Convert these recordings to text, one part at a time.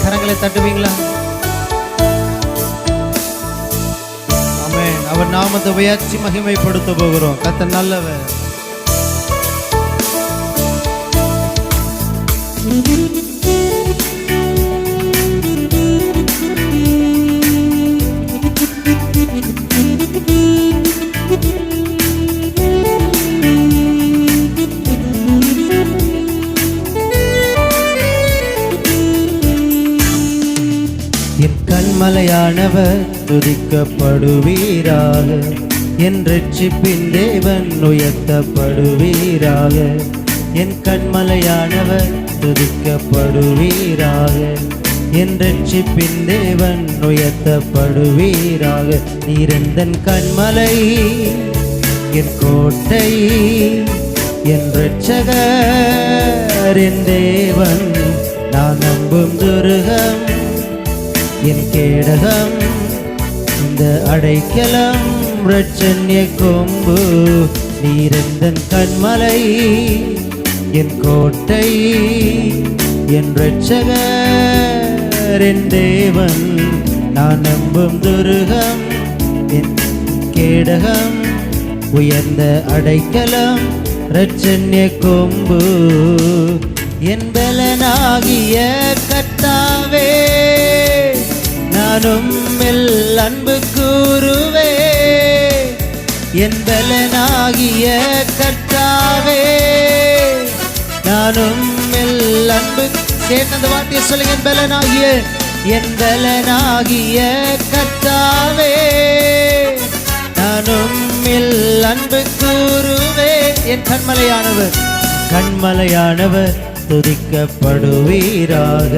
கரங்களை தட்டுவீங்களா? அவர் அவர் நாமத்தை உயர்ச்சி மகிமைப்படுத்த போகிறோம். கத்த நல்லவர். மலையானவர் துதிக்கப்படுவீராக. என் ரட்சிப்பின் தேவன் உயர்த்தப்படுவீராக. என் கண்மலையானவர் துதிக்கப்படுவீராக. என் ரட்சிப்பின் தேவன் உயர்த்தப்படுவீராக. நீரந்தன் கண்மலை என் கோட்டை என் ரட்சகர் என் தேவன். நான் நம்பும் துருகம் என் கேடகம் இந்த அடைக்கலம் ரட்சன்ய கொம்பு நீரந்தன் கண்மலை என் கோட்டை என் ரட்சகர் என் தேவன். நான் நம்பும் துருகம் என் கேடகம் உயர்ந்த அடைக்கலம் ரட்சன்ய கொம்பு. என் பலனாகிய கர்த்தாவே நானும் மெல் அன்பு கூறுவே. என் பலனாகிய கர்த்தாவே. நானும் மெல் அன்பு சேர்ந்த அந்த வார்த்தையை சொல்லுங்க என் பலனாகிய என் பலனாகிய கர்த்தாவே. நானும் மெல் அன்பு கூறுவே. என் கண்மலையானவர் கண்மலையானவர் துதிக்கப்படுவீராக.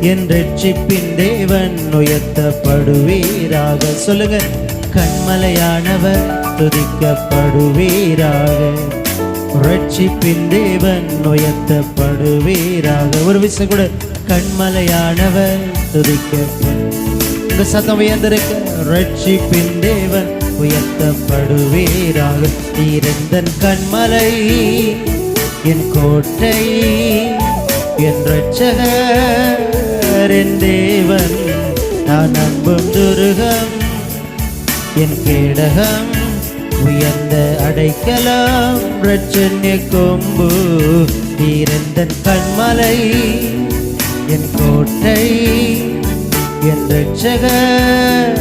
என் ரட்சிப்பின் தேவன் உயர்த்தப்படுவீராக. சொல்லுங்க கண்மலையானவர் துதிக்கப்படுவீராக. ரட்சிப்பின் தேவன் உயர்த்தப்படுவீராக. ஒரு விஷயம் கூட கண்மலையானவர் துதிக்கப்படு உங்க சத்தம் உயர்ந்திருக்க. ரட்சிப்பின் தேவன் உயர்த்தப்படுவீராக. தீரந்தன் கண்மலை என் கோட்டை என் ரட்சகர் என் தேவன் நான் நம்பும் துருகம். என் கேடகம் உயர்ந்த அடைக்கலாம் பிரச்சனை கொம்பு தீரந்தன் கண்மலை. என் கோட்டை என் ரட்சகர்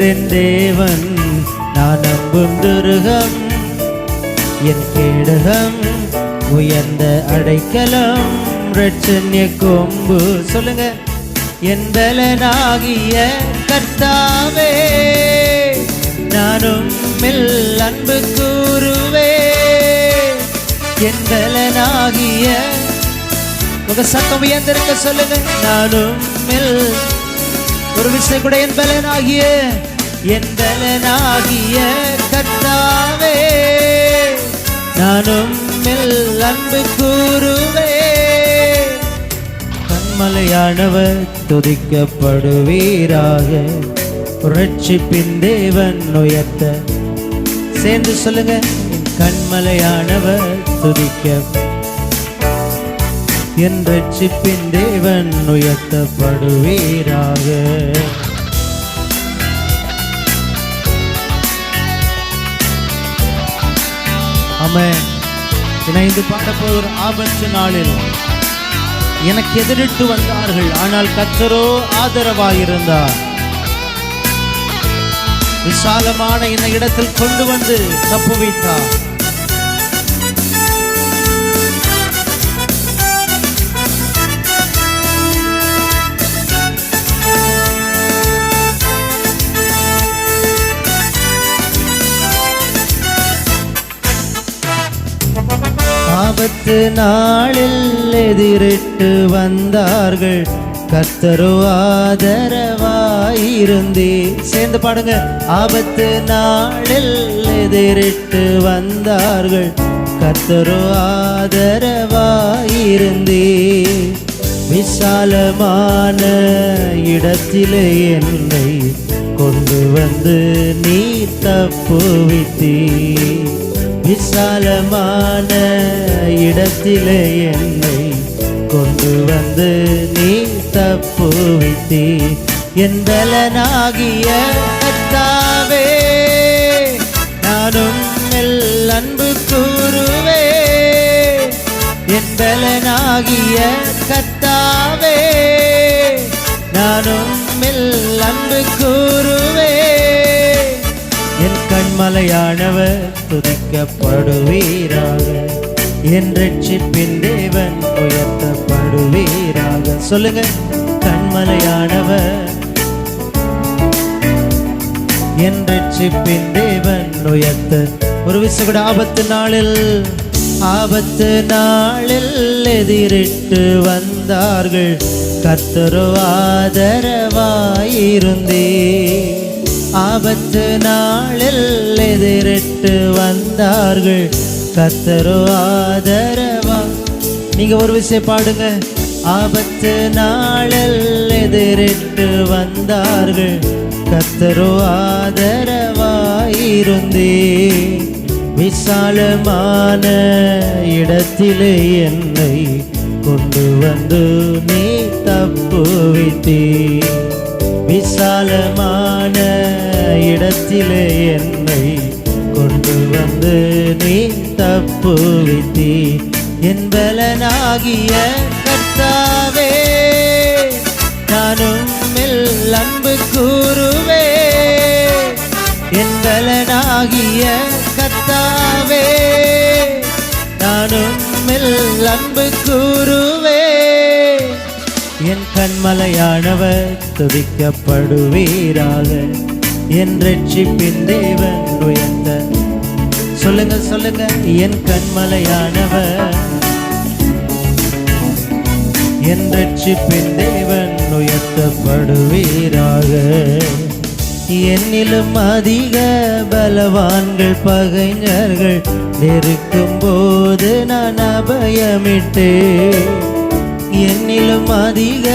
என் தேவன் நான் நம்பும் துருகம். என் கேடகம் உயர்ந்த அடைக்கலாம் ரட்சன்ய கொம்பு. சொல்லுங்க. என்பலனாகிய கர்த்தாவே நானும் மெல் அன்பு கூறுவே. என்பலனாகிய உங்க சத்தம் உயர்ந்திருக்க சொல்லுங்க. நானும் மெல் ஒரு விஷயம் கூட என்பலனாகிய என்பலனாகிய கர்த்தாவே நானும் மெல் அன்பு கூறுவே. கண்மலையானவர் துதிக்கப்படுவீராக. ரட்சிப்பின் தேவன் உயர்த்த. சேர்ந்து சொல்லுங்க கண்மலையானவர் துதிக்க. என் ரட்சிப்பின் தேவன் உயர்த்தப்படுவீராக. ஆமென். இணைந்து பாடப்போகிற ஆபத்து நாளில் எனக்கு எதிரிட்டு வந்தார்கள். ஆனால் கத்தரோ ஆதரவாயிருந்தார். விசாலமான இந்த இடத்தில் கொண்டு வந்து தப்பு ஆபத்து நாளில் எதிரிட்டு வந்தார்கள். கத்தரோ ஆதரவாயிருந்தே சேர்ந்து பாடுங்க. ஆபத்து நாளில் எதிரிட்டு வந்தார்கள். கத்தரோ ஆதரவாயிருந்தே விசாலமான இடத்திலே என்னை கொண்டு வந்து நீ தப்புவித்தீ விசாலமான இடத்திலே என்னை கொண்டு வந்து நீ தப்புவித்தீ என் பலனாகிய கத்தாவே நானும் மெல் அன்பு கூறுவே. என் பலனாகிய கத்தாவே நானும் மெல் அன்பு மலையானவர் துதிக்கப்படுவீராக. என் ரட்சிப்பின் தேவன் உயர்த்தப்படுவீராக. சொல்லுங்க கண்மலையானவர் என் ரட்சிப்பின் தேவன் உயர்த்த. ஒரு விசகுட ஆபத்து நாளில் ஆபத்து நாளில் எதிரிட்டு வந்தார்கள். கத்தருவாதரவாயிருந்தே ஆபத்து நாளில் எதிரிட்டு வந்தார்கள். கத்தரோ ஆதரவா? நீங்க ஒரு விஷயம் பாடுங்க. ஆபத்து நாளில் எதிரிட்டு வந்தார்கள். கத்தரோ ஆதரவாயிருந்தே. விசாலமான இடத்திலே என்னை கொண்டு வந்து நீ தப்புவித்தே. விசாலமான இடத்திலே என்னை கொண்டு வந்து நீ தப்புவித்தி என் பலனாகிய கர்த்தாவே நானும் அன்பு கூறுவே. என் பலனாகிய கர்த்தாவே நானும் அன்பு கூறுவே. என் கண்மலையானவர் துதிக்கப்படுவீராக. என் ரட்சிப்பின் தேவன் உயர்ந்த. சொல்லுங்க சொல்லுங்க என் கண்மலையானவர். என் ரட்சிப்பின் தேவன் உயர்த்தப்படுவீராக. என்னிலும் அதிக பலவான்கள் பகைஞர்கள் நெருக்கும் போது நான் அபயமிட்டேன். என்னிலும் அதிக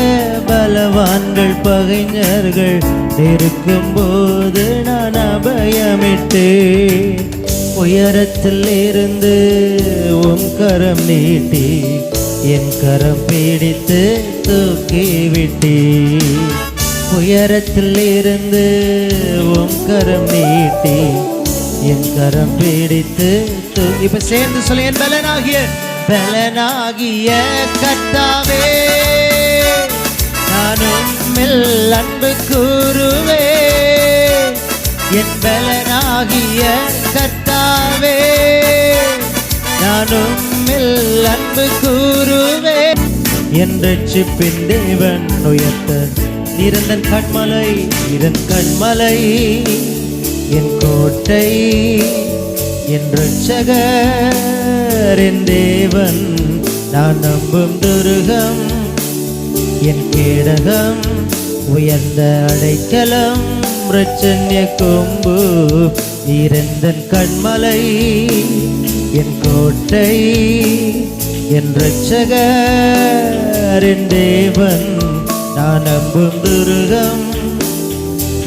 பலவான்கள் பகைஞர்கள் இருக்கும் போது நான் அபயமிட்டேன். உயரத்தில் இருந்து உன் கரம் நீட்டி என் கரம் பிடித்து தூக்கி விட்டீ. உயரத்தில் இருந்து உன் கரம் நீட்டி என் கரம் பிடித்து தூ- இப்ப சேர்ந்து சொல்லி என் பலனாகிய பலனாகிய கத்தாவே நானும் மெல் அன்பு கூறுவே. என் பலனாகிய கத்தாவே நானும் மெல் அன்பு கூறுவே. என் ரட்சிப்பின் தேவன் உயர்த்த நிறந்தன் கண்மலை இதன் கண்மலை. என் கோட்டை என் ரட்சகர் என் தேவன் நான் நம்பும் துருகம் என் கேடகம் உயர்ந்த அடைக்கலம் பிரச்சன்ய கொம்பு இரந்தன் கண்மலை என் கோட்டை என் ரட்சகர் என் தேவன் நான் நம்பும் துருகம்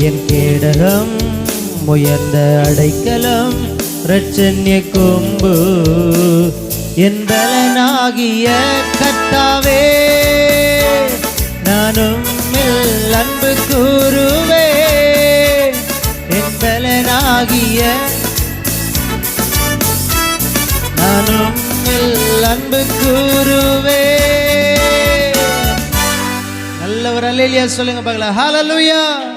என் கேடகம் உயர்ந்த அடைக்கலம் ரட்சன்ய கொம்பு என்பலனாகிய கத்தாவே நானும் அன்பு கூறுவே. என்பலனாகிய நானும் அன்பு கூறுவே. நல்ல ஒரு அல்லேலியா சொல்லுங்க பார்க்கலாம். ஹாலலுயா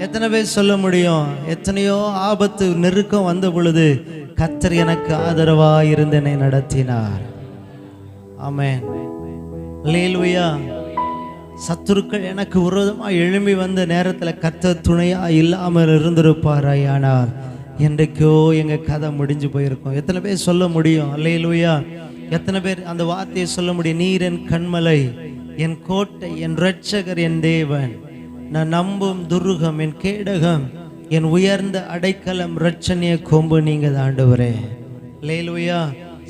எத்தனை பேர் சொல்ல முடியும்? எத்தனையோ ஆபத்து நெருக்கம் வந்த பொழுது கத்தர் எனக்கு ஆதரவா இருந்து என்னை நடத்தினார். ஆமென். அல்லேலூயா. சத்துருக்கள் எனக்கு விரோதமாக எழும்பி வந்த நேரத்தில் கத்த துணையா இல்லாமல் இருந்திருப்பாராய் ஆனால் என்றைக்கோ எங்க கதை முடிஞ்சு போயிருக்கோம். எத்தனை பேர் சொல்ல முடியும்? அல்லேலூயா. எத்தனை பேர் அந்த வார்த்தையை சொல்ல முடியும்? நீர் என் கண்மலை என் கோட்டை என் ரட்சகர் என் தேவன். நான் நம்பும் துருகம் என் கேடகம் என் உயர்ந்த அடைக்கலம் ரட்சணிய கொம்பு நீங்க ஆண்டவரே. லேலுயா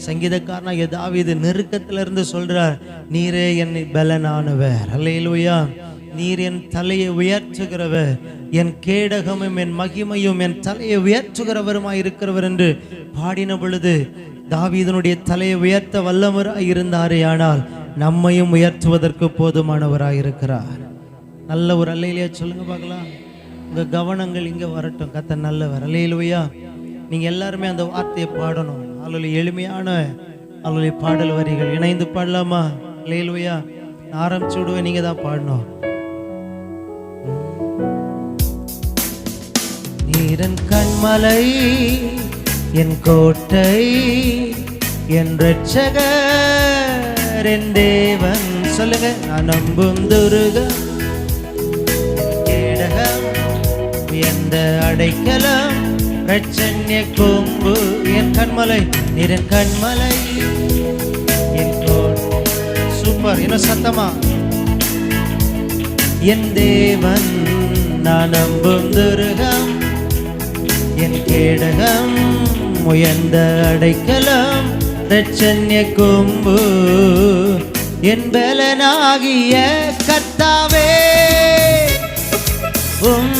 சங்கீதக்காரனா தாவீது நெருக்கத்துல இருந்து சொல்றார் நீரே என் பலனானவர். லேலுயா நீர் என் தலையை உயர்த்துகிறவர். என் கேடகமும் என் மகிமையும் என் தலையை உயர்த்துகிறவருமாய் இருக்கிறவர் என்று பாடின பொழுது தாவீதனுடைய தலையை உயர்த்த வல்லவராய் இருந்தாரே ஆனால் நம்மையும் உயர்த்துவதற்கு போதுமானவராயிருக்கிறார் நல்ல ஒரு அல்லையிலையா சொல்லுங்க பார்க்கலாம். உங்க கவனங்கள் இங்க வரட்டும். கத்த நல்லவர் அல்லையிலுயா நீங்க எல்லாருமே அந்த வார்த்தையை பாடணும். அல்லது எளிமையான அல்லது பாடல் வரிகள். இணைந்து பாடலாமா? அல்லையிலுயா ஆரம்பிச்சு விடுவேன். நீங்க தான் பாடணும். நீரன் கண்மலை என் கோட்டை என் ரட்சகர் என் தேவன். சொல்லுங்க. நான் நம்பும் துருகன் எந்த அடைக்கலம்? பிரச்சன்ய கொம்பு என் கண்மலை நிறன் கண்மலை. என் சூப்பர் இன்னும் சத்தமா? என் தேவன் நான் நம்பும் துருகம். என் கேடகம் உயர்ந்த அடைக்கலம். பிரச்சன்ய கொம்பு என் பலனாகிய கத்தாவே உம்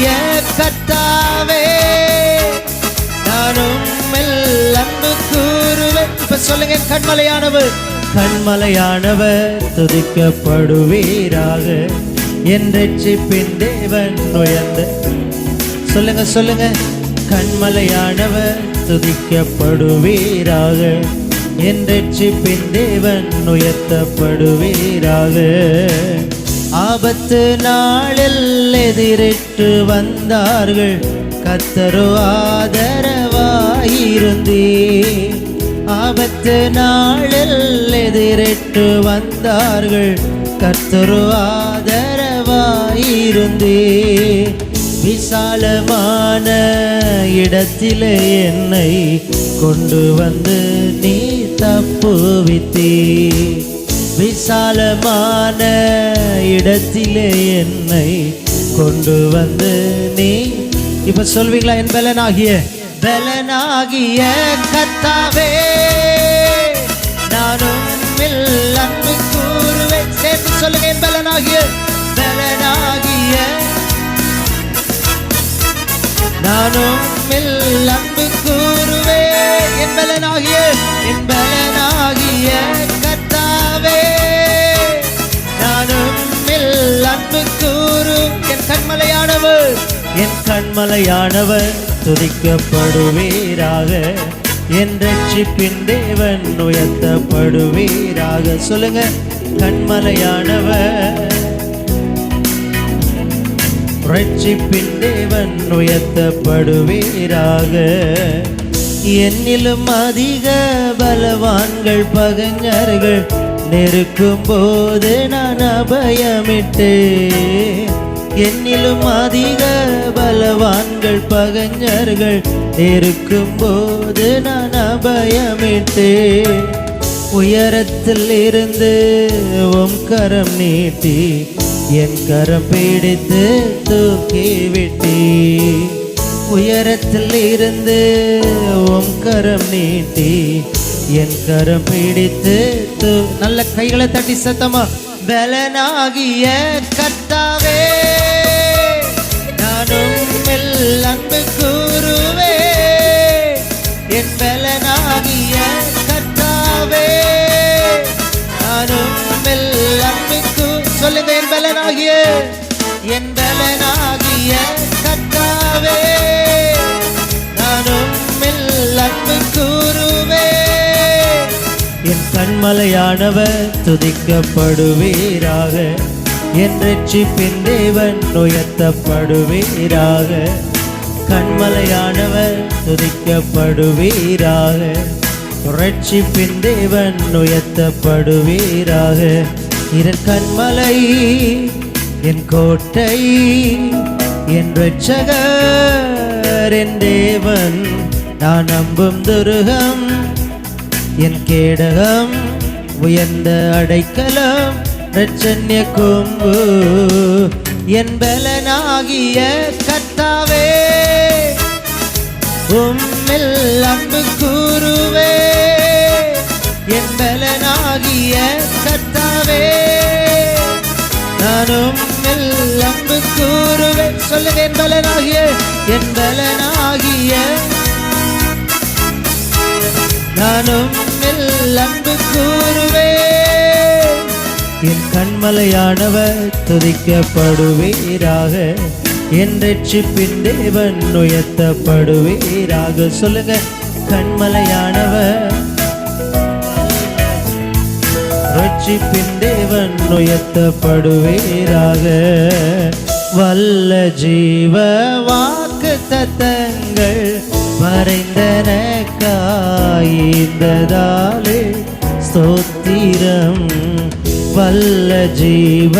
பலனாகிய கத்தாவே நானும் அன்பு கூறுவேன். இப்ப சொல்லுங்க கண்மலையானவர். கண்மலையானவர் துதிக்கப்படுவீராக. என் ரட்சிப்பின் தேவன் உயர்ந்த. சொல்லுங்க சொல்லுங்க. கண்மலையானவர் துதிக்கப்படுவீராக. என் ரட்சிப்பின் தேவன் உயர்த்தப்படுவீராக. ஆபத்து நாளில் எதிரிட்டு வந்தார்கள். கத்தரோ ஆதரவாயிருந்தே ஆபத்து நாளில் எதிரிட்டு வந்தார்கள். கத்தரோ ஆதரவாயிருந்தே விசாலமான இடத்திலே என்னை கொண்டு வந்து நீ தப்புவித்தே விசாலமான இடத்திலே என்னை கொண்டு வந்து நீ. இப்ப சொல்வீங்களா என் பலனாகிய? பலனாகிய கத்தாவே நானும் அன்பு கூறுவேன் சேர்த்து சொல்லுங்க என் பலனாகிய? பலனாகிய. நானும் அன்பு கூறுவேன் என் பலனாகிய? என் பலனாகிய அன்பு என் கண்மலையானவர். என் கண்மலையானவர் துதிக்கப்படுவீராக. என் ரட்சிப்பின் தேவன் உயர்த்தப்படுவீராக. சொல்லுங்க கண்மலையானவர். ரட்சிப்பின் தேவன் உயர்த்தப்படுவீராக. என்னிலும் அதிக பலவான்கள் பகைஞர்கள் நெருக்கும் போது நான் அபயமிட்டு என்னிலும் அதிக பலவான்கள் பகஞ்சர்கள் நெருக்கும் போது நான் அபயமிட்டு உயரத்தில் இருந்து உம் கரம் நீட்டி என் கரம் பிடித்து தூக்கி விட்டி உயரத்தில் இருந்து உம் கரம் நீட்டி என் கரம் பிடித்து தூ நல்ல கைகளை தட்டி சத்தமா. பலனாகிய கத்தாவே நானும் அன்பு கூறுவே. என் பலனாகிய கத்தாவே நானும் அன்புக்கு சொல்லுங்க என் பலனாகிய. என் கண்மலையானவர் துதிக்கப்படுவீராக. என் ரட்சிப்பின் தேவன் உயர்த்தப்படுவீராக. கண்மலையானவர் துதிக்கப்படுவீராக. ரட்சிப்பின் தேவன் உயர்த்தப்படுவீராக. இரு கண்மலை என் கோட்டை என் ரட்சகர் என் தேவன். நான் நம்பும் துருகம் என் கேடகம் உயர்ந்த அடைக்கலம் ரட்சண்ய கொம்பு. என் பலனாகிய கத்தாவே உம்மில் அன்பு கூறுவே. என் பலனாகிய கத்தாவே நானும் அன்பு கூறுவே சொல்லுவேன் பலனாகிய என் பலனாகிய நானும் அன்பு கூறுவேன் என் கண்மலையானவர் துதிக்கப்படுவீராக. என் ரட்சிப்பின் தேவன் உயர்த்தப்படுவீராக. சொல்லுங்க கண்மலையானவர். ரட்சிப்பின் தேவன் உயர்த்தப்படுவீராக. வல்ல ஜீவ வாக்கு தத்தங்கள் மறைந்தனக்காய்ந்ததாலே ஸ்தோத்திரம். வல்ல ஜீவ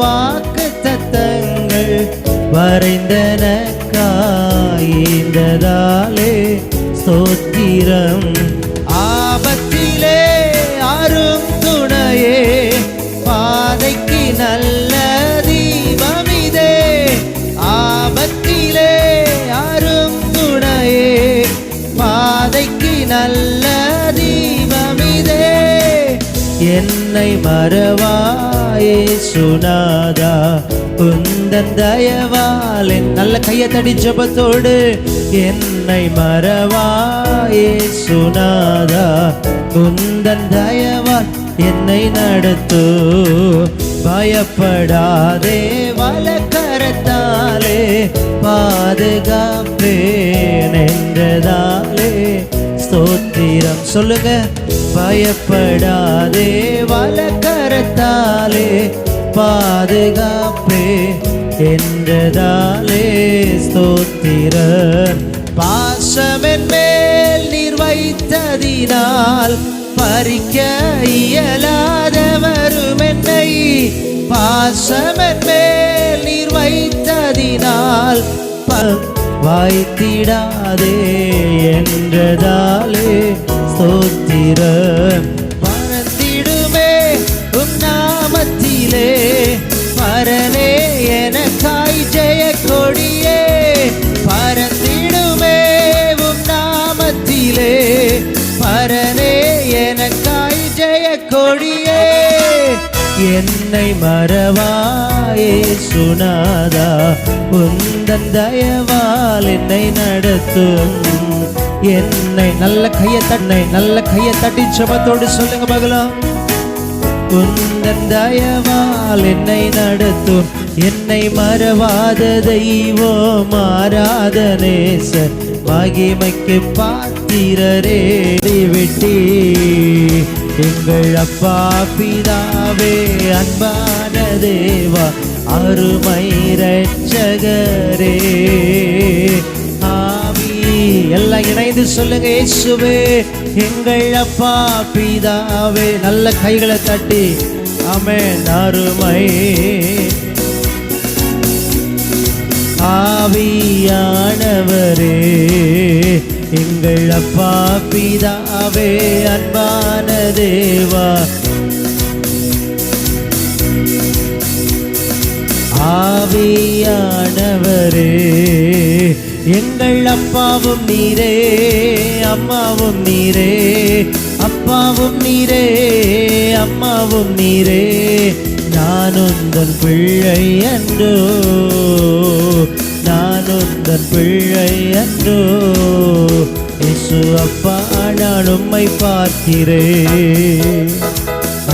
வாக்கு தத்தங்கள் வரைந்தனக்காய்ந்ததாலே ஸ்தோத்திரம். என்னை மறவாயே சுனாதா உந்தன் தயவால் என் நல்ல கையை தடி ஜபத்தோடு என்னை மறவாயே சுனாதா உந்தன் தயவால் என்னை நடத்து. பயப்படாதே வலக்கரத்தாலே பாதுகாப்பேன் என்றதாலே. ஸ்தோத்திரம் சொல்லுங்க பயப்படாதே வலக்கரத்தாலே பாதுகாப்பே என்றதாலே ஸ்தோத்திரம் பாசமென் மேல் நீர் வைத்ததினால் பறிக்க இயலாதவரும் என்னை. பாசமென் மேல் நீர் வைத்ததினால் ப- வாய்த்திடாதே என்றதாலே ஸ்தோத்திரம். பறந்திடுமே உம் நாமத்திலே. பரனே எனக்காய் ஜெய கொடியே பறந்திடுமே உம் நாமத்திலே. பரனே எனக்காய் ஜெய கொடியே என்னை மறவா சுனாதா உந்தன் தயவால் என்னை நடத்தும் என்னை நல்ல கையை தன்னை நல்ல கையை தட்டி சபத்தோடு சொல்லுங்க பகலாம் உந்தன் தயவால் என்னை நடத்தும் என்னை மறவாத தெய்வோ மாறாத நேசர் மகிமைக்கு பாத்திரரே விட்டி எங்கள் அப்பா பிதாவே அன்பா தேவா அருமை ரட்சகரே ஆமி எல்லாம் இணைந்து சொல்லுங்க இயேசுவே எங்கள் அப்பா பிதாவே. நல்ல கைகளை தட்டி ஆமென் அருமை. ஆவியானவரே எங்கள் அப்பா பிதாவே அன்பான தேவா. ஆவியானவரே எங்கள் அப்பாவும் நீரே அம்மாவும் நீரே அப்பாவும் நீரே அம்மாவும் நீரே நான் உந்தன் பிள்ளை அன்றோ நான் உந்தன் பிள்ளை அன்றோ இயேசு அப்பா நான் உம்மை பார்க்கிறேன்.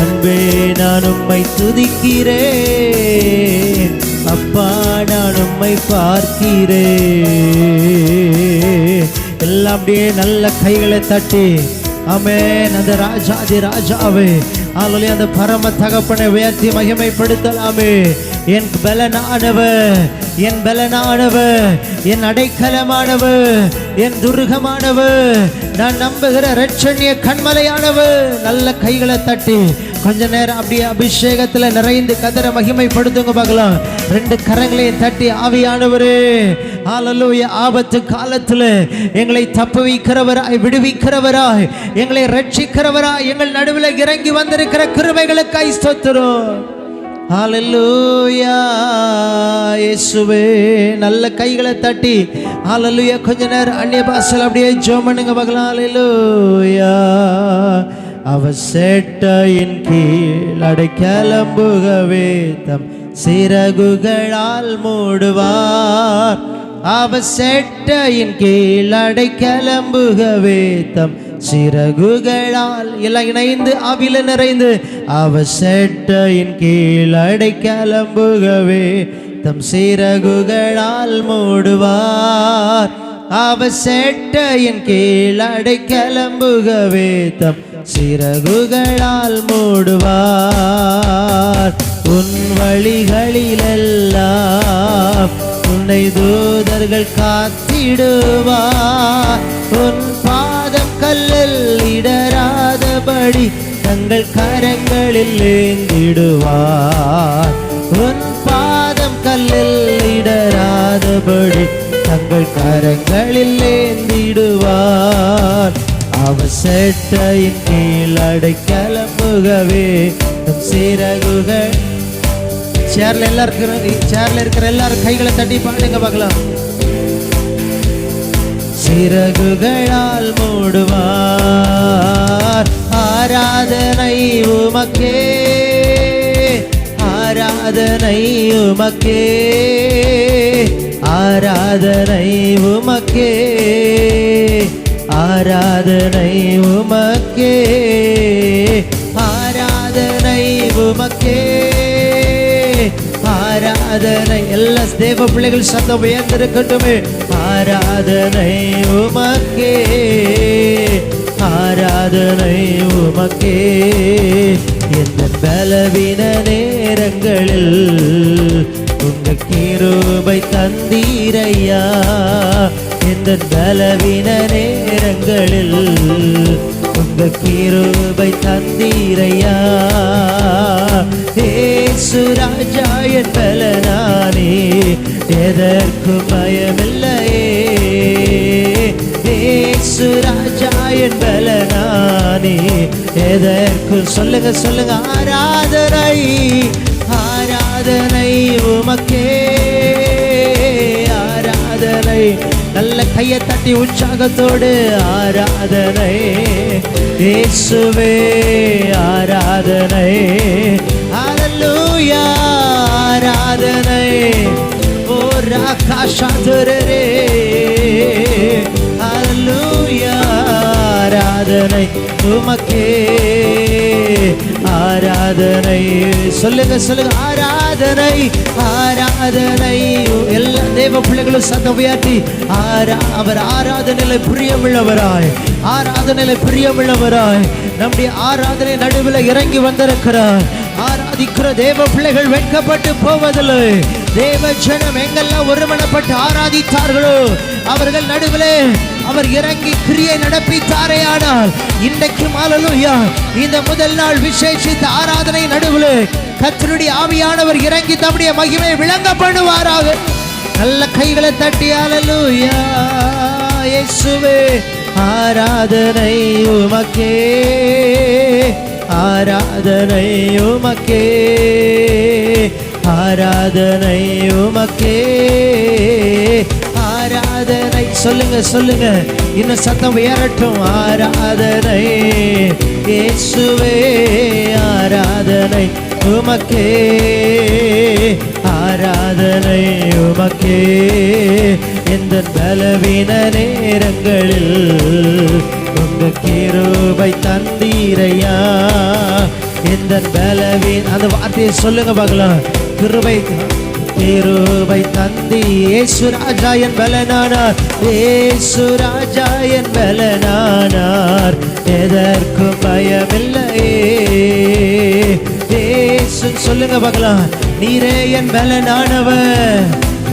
அன்பே நான் உம்மை துதிக்கிறேன். அப்பா நான் உம்மை பார்க்கிறேன். எல்லாம் அப்படியே நல்ல கைகளை தட்டி அமேன் அந்த ராஜாதி ராஜாவே. ஆளுலே அந்த பரம தகப்பனை உயர்த்தி மகிமைப்படுத்தலாமே. என் பலனானவர் என் பலனானவர் என் அடைக்கலமானவர் என் துருகமானவர். நான் நம்புகிற ரட்சணிய கண்மலையானவர். நல்ல கைகளை தட்டி கொஞ்ச நேரம் அப்படியே அபிஷேகத்துல நிறைந்து கதற மகிமைப்படுத்துங்க பார்க்கலாம். ரெண்டு கரங்களையும் தட்டி ஆவியானவரே ஆலலூய ஆபத்து காலத்துல எங்களை தப்புவிக்கிறவராய் விடுவிக்கிறவராய் எங்களை ரட்சிக்கிறவராய் எங்கள் நடுவில் இறங்கி வந்திருக்கிற கிருமைகளுக்காய் ஸ்தோத்திரம். ஹalleluya இயேசுவே நல்ல கைகளை தட்டி ஹalleluya கொஞ்ச நேரம் அந்நிய பாசல் அப்படியே ஜோமனுங்க பண்ணுங்க பார்க்கலாம். ஹalleluya. அவ சேட்டையின் கீழ் அடைக்கலம்புகவே தம் சிறகுகளால் மூடுவார். அவ சேட்டையின் கீழ் அடைக்கலம்புகவே தம் சிறகுகளால் எல்லாம் இணைந்து அவில நிறைந்து. அவ சேட்டையின் கீழ் அடை கிளம்புகவே தம் சிறகுகளால் மூடுவார். அவ சேட்டையின் கீழ் அடை கிளம்புகவே தம் சிறகுகளால் மூடுவார். உன் வழிகளிலெல்லாம் உன்னை தூதர்கள் காத்திடுவார். உன் பாதம் கல்லில் இடராதபடி தங்கள் கரங்களில் ஏந்திடுவார் உன் பாதம் கல்லில் இடராதபடி தங்கள் கரங்களில் ஏந்திடுவார் அவர் செட்டையின் அடைக்கலம்புகவே தம் சிறகுகள். சேர்ல எல்லாருக்கும் சேர்ல இருக்கிற எல்லாரும் கைகளை தட்டி பாடுங்க பார்க்கலாம். சிறகுகளால் மூடுவார். ஆராதனை உமக்கே. ஆராதனை உமக்கே. ஆராதனை உமக்கே. ஆராதனை உமக்கே ஆராதனை உமக்கே. ஆராதனை எல்லா தேவ பிள்ளைகள் சத்தம் உயர்ந்திருக்கட்டுமே. ஆராதனை உமக்கே ஆராதனை உமக்கே. எந்த பலவீன நேரங்களில் உங்க கிருபை தந்தீரையா எந்த பலவீன நேரங்களில் உங்க கிருபை தந்தீரையா? ஏசுராஜா என் பலனானே எதற்கு பயமில்லையே? ஏசுராஜா என் பலனானே எதற்கு சொல்லுங்க சொல்லுங்க ஆராதனை ஆராதனை கையை தட்டி உற்சாகத்தோடு ஆராதனை. இயேசுவே ஆராதனை. ஹalleluya ஆராதனை. ஓ ராகாஷாதுரரே ஹalleluya. ஆராதனை உமக்கே. ஆராதனை. சொல்லுங்க சொல்லுங்க. ஆராதனை ஆராதனை. எல்லா தேவ பிள்ளைகளும் சத்தம் உயர்த்தி ஆரா அவர் ஆராதனையில பிரியமுள்ளவராய் ஆராதனையில பிரியமுள்ளவராய் நம்முடைய ஆராதனை நடுவில் இறங்கி வந்திருக்கிறார். ஆராதிக்கிற தேவ பிள்ளைகள் வெட்கப்பட்டு போவதில்லை. தேவ ஜனம் எங்கெல்லாம் ஒருமனப்பட்டு ஆராதித்தார்களோ அவர்கள் நடுவிலே அவர் இறங்கி கிரியை நடப்பித்தாரே ஆனால் இன்றைக்கு மாலலுயா இந்த முதல் நாள் விசேஷித்த ஆராதனை நடுவில் கத்தருடைய ஆவியானவர் இறங்கி தம்முடைய மகிமை விளங்க பண்ணுவாராக நல்ல கைகளை தட்டி அலலுயா இயேசுவே ஆராதனை உமக்கே ஆராதனை உமக்கே ஆராதனை உமக்கே ஆராதனை சொல்லுங்க சொல்லுங்க. இன்னும் சத்தம் உயரட்டும். ஆராதனை இயேசுவே ஆராதனை உமக்கே. ஆராதனை உமக்கே. எந்த பலவீன நேரங்களில் உங்க கீரூபை தந்தீரையா? எந்த பலவீன அந்த வார்த்தையை சொல்லுங்க பார்க்கலாம். கிருபை கிருபை தந்தி. ஏசு ராஜா என் பலனானார். ஏசு ராஜா என் பலனானார். எதற்கு பயமில்லையே ஏசு சொல்லுங்க பார்க்கலாம். நீரே என் பலனானவர்.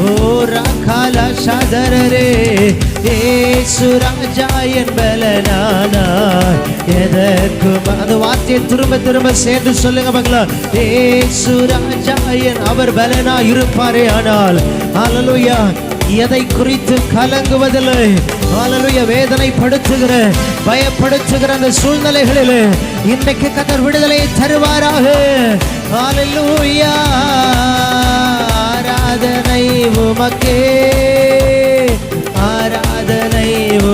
ஓ ராகாலா சாதரரே. ஏசு ராஜா என் எதற்கும் அந்த வார்த்தையை திரும்ப திரும்ப சேர்ந்து சொல்லுங்க பார்க்கலாம் ஏசு ராஜா அவர் பலனா இருப்பாரே ஆனால் அலலுயா எதை குறித்து கலங்குவதில்லை? ஹalleluya வேதனைப்படுத்துகிற பயப்படுத்துகிற அந்த சூழ்நிலைகளில் இன்றைக்கு கத்தர் விடுதலை தருவாராக ஹalleluya ஆராதனை உமக்கே.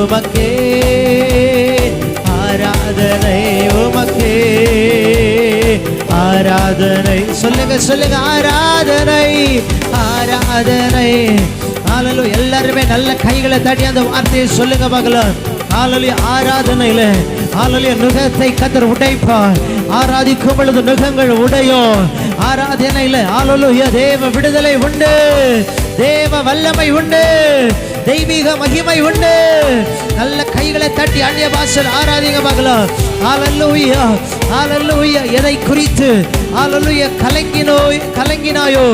உமக்கே ஆராதனை உமக்கே ஆராதனை. சொல்லுங்க சொல்லுங்க ஆராதனை ஆராதனை. ஆளலு எல்லாருமே நல்ல கைகளை தட்டி அந்த வார்த்தையை சொல்லுங்க பார்க்கலாம் ஆலலி ஆராதனையில ஆலலிய நுகத்தை கத்தர் உடைப்பார். ஆராதிக்கும் பொழுது நுகங்கள் உடையும் ஆராதனையில ஆலலு தேவ விடுதலை உண்டு. தேவ வல்லமை உண்டு. தெய்வீக மகிமை உண்டு. நல்ல கைகளை தட்டி அந்நிய பாஷல் ஆராதிங்க பார்க்கலாம் ஆலல்லூயா ஆலல்லூயா எதை குறித்து ஆலல்லூயா கலங்கினோ கலங்கினாயோ?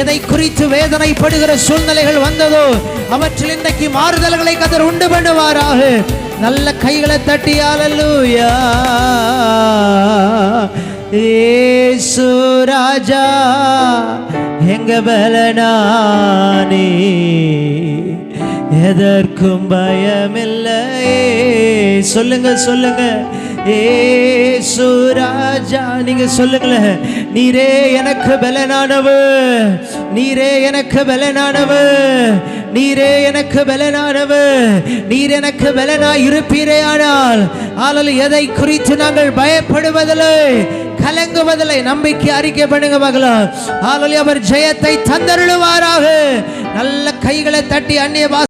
எதை குறித்து வேதனைப்படுகிற சூழ்நிலைகள் வந்ததோ? அவற்றில் இன்றைக்கு மாறுதல்களை கதர் உண்டு பண்ணுவாராக. நல்ல கைகளை தட்டி ஆலல்லூயா ஏசு ராஜா எங்க பலனானே? எதற்கும் பயமில்லை சொல்லுங்க சொல்லுங்க ஏ ராஜா நீங்க சொல்லுங்களேன். நீரே எனக்கு பலனானவு. நீரே எனக்கு பலனானவு. நீரே எனக்கு பலனானவு. நீர் எனக்கு பலனா இருப்பீரே ஆனால் ஆனால் எதை குறித்து நாங்கள் பயப்படுவதில்லை கலங்குவதில்லை நம்பிக்கை அறிக்கை பண்ணுங்க மகளா. ஆலலி அவர் ஜெயத்தை தந்தருளுவாராக. நல்ல கைகளை தட்டி அந்நிய